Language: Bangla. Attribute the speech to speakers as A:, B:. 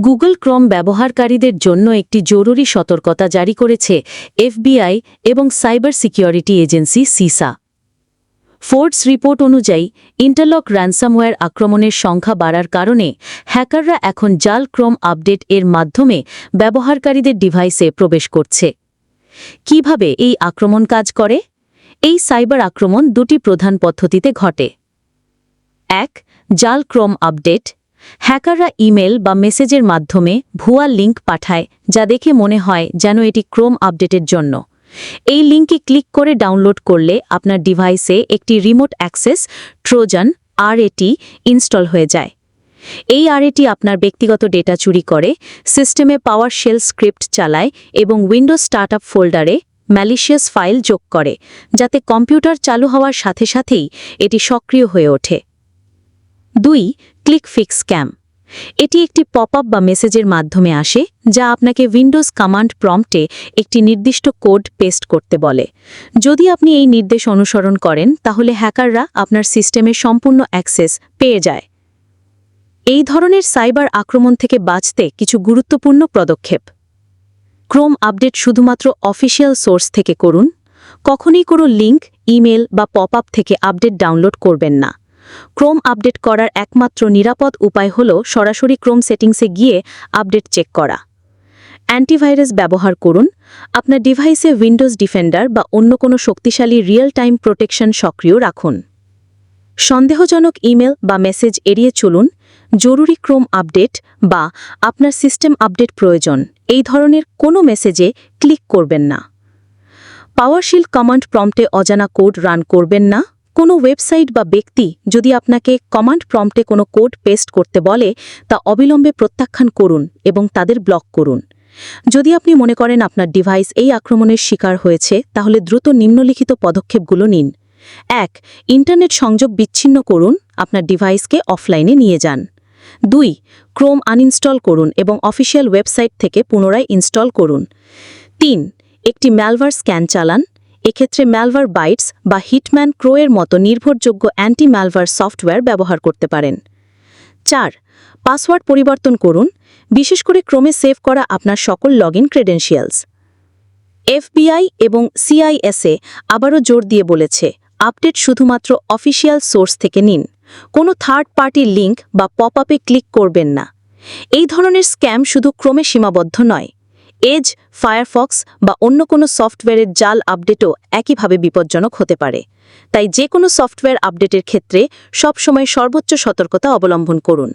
A: গুগল ক্রোম ব্যবহারকারীদের জন্য একটি জরুরি সতর্কতা জারি করেছে এফবিআই এবং cyber security agency CISA. Forbes report অনুযায়ী, ইন্টারলক র্যানসামওয়্যার আক্রমণের সংখ্যা বাড়ার কারণে হ্যাকাররা এখন জাল ক্রোম আপডেট এর মাধ্যমে ব্যবহারকারীদের ডিভাইসে প্রবেশ করছে। কীভাবে এই আক্রমণ কাজ করে? এই সাইবার আক্রমণ দুটি প্রধান পদ্ধতিতে ঘটে। এক, জাল ক্রোম আপডেট। হ্যাকাররা ইমেল বা মেসেজের মাধ্যমে ভুয়া লিঙ্ক পাঠায়, যা দেখে মনে হয় যেন এটি ক্রোম আপডেটের জন্য। এই লিঙ্কে ক্লিক করে ডাউনলোড করলে আপনার ডিভাইসে একটি remote access trojan RAT install হয়ে যায়। এই আরএটি আপনার ব্যক্তিগত ডেটা চুরি করে, সিস্টেমে পাওয়ার শেল স্ক্রিপ্ট চালায় এবং উইন্ডোজ স্টার্টআপ ফোল্ডারে ম্যালিশিয়াস ফাইল যোগ করে, যাতে কম্পিউটার চালু হওয়ার সাথে সাথেই এটি সক্রিয় হয়ে ওঠে। দুই ক্লিক ফিক্স স্ক্যাম এটি একটি পপ আপ বা মেসেজের মাধ্যমে আসে, যা আপনাকে উইন্ডোজ কমান্ড প্রম্পটে একটি নির্দিষ্ট কোড পেস্ট করতে বলে। যদি আপনি এই নির্দেশ অনুসরণ করেন, তাহলে হ্যাকাররা আপনার সিস্টেমে সম্পূর্ণ অ্যাক্সেস পেয়ে যায়। এই ধরনের সাইবার আক্রমণ থেকে বাঁচতে কিছু গুরুত্বপূর্ণ পদক্ষেপ। ক্রোম আপডেট শুধুমাত্র অফিসিয়াল সোর্স থেকে করুন। কখনই কোনো লিঙ্ক ইমেল বা পপ আপ থেকে আপডেট ডাউনলোড করবেন না। ক্রোম আপডেট করার একমাত্র নিরাপদ উপায় হল সরাসরি ক্রোম সেটিংসে গিয়ে আপডেট চেক করা। অ্যান্টিভাইরাস ব্যবহার করুন। আপনার ডিভাইসে উইন্ডোজ ডিফেন্ডার বা অন্য কোনো শক্তিশালী রিয়েল টাইম প্রোটেকশন সক্রিয় রাখুন। সন্দেহজনক ইমেল বা মেসেজ এড়িয়ে চলুন। জরুরি ক্রোম আপডেট বা আপনার সিস্টেম আপডেট প্রয়োজন। এই ধরনের কোনো মেসেজে ক্লিক করবেন না। পাওয়ারশিল কমান্ড প্রম্পটে অজানা কোড রান করবেন না। কোনো ওয়েবসাইট বা ব্যক্তি যদি আপনাকে কমান্ড প্রম্পটে কোনো কোড পেস্ট করতে বলে, তা অবিলম্বে প্রত্যাখ্যান করুন এবং তাদের ব্লক করুন। যদি আপনি মনে করেন আপনার ডিভাইস এই আক্রমণের শিকার হয়েছে, তাহলে দ্রুত নিম্নলিখিত পদক্ষেপগুলো নিন। এক, ইন্টারনেট সংযোগ বিচ্ছিন্ন করুন, আপনার ডিভাইসকে অফলাইনে নিয়ে যান। দুই, ক্রোম আনইনস্টল করুন এবং অফিসিয়াল ওয়েবসাইট থেকে পুনরায় ইনস্টল করুন। তিন, একটি ম্যালভার স্ক্যান চালান। এক্ষেত্রে ম্যালভার বাইটস বা হিটম্যান ক্রোয়ের মতো নির্ভরযোগ্য অ্যান্টি ম্যালভার সফটওয়্যার ব্যবহার করতে পারেন। চার পাসওয়ার্ড পরিবর্তন করুন, বিশেষ করে ক্রমে সেভ করা আপনার সকল লগ ইন ক্রেডেন্সিয়ালস এফবিআই এবং সিআইএসএ আবারও জোর দিয়ে বলেছে, আপডেট শুধুমাত্র অফিসিয়াল সোর্স থেকে নিন, কোনো থার্ড পার্টি লিঙ্ক বা পপ আপে ক্লিক করবেন না। এই ধরনের স্ক্যাম শুধু ক্রমে সীমাবদ্ধ নয় এজ, ফায়ারফক্স বা অন্য কোনো সফটওয়্যারের জাল আপডেটও একইভাবে বিপজ্জনক হতে পারে। তাই যে কোনো সফটওয়্যার আপডেটের ক্ষেত্রে সবসময় সর্বোচ্চ সতর্কতা অবলম্বন করুন।